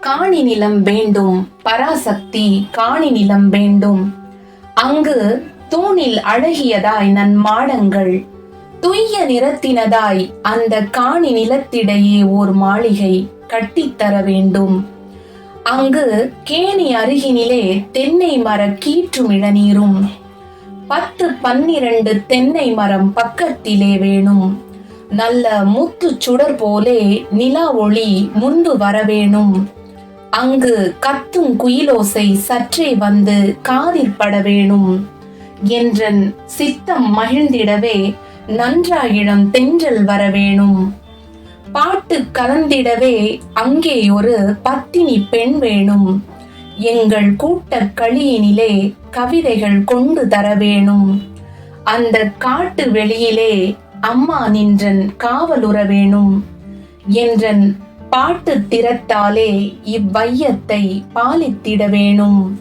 காணி நிலம் வேண்டும் பராசக்தி காணி நிலம் வேண்டும். அங்கு தூணில் அழகியதாய் நன் மாடங்கள் துய்ய நிறத்தினதாய் அந்த காணி நிலத்திடையே ஓர் மாளிகை கட்டித்தர வேண்டும். அங்கு கேணி அருகினிலே தென்னை மர கீற்றும் இளநீரும் பத்து பன்னிரண்டு தென்னை மரம் பக்கத்திலே வேணும். நல்ல முத்து சுடர் போலே நிலா ஒளி முன்பு வரவேணும் அங்கு கத்தும் குயிலோசை சற்றே வந்து காதில் பட வேணும். என்றன் சித்தம் மகிழ்ந்திடவே நன்றாயிடம் தென்றல் வரவேணும் பாட்டு கலந்திடவே அங்கே ஒரு பத்தினி பெண் வேணும். எங்கள் கூட்ட களியினிலே கவிதைகள் கொண்டு தர வேணும். அந்த காட்டு வெளியிலே அம்மா நின்றன் காவலுற வேணும். என்றன் பாட்டு திறத்தாலே இவ்வையத்தை பாலித்திட வேணும்.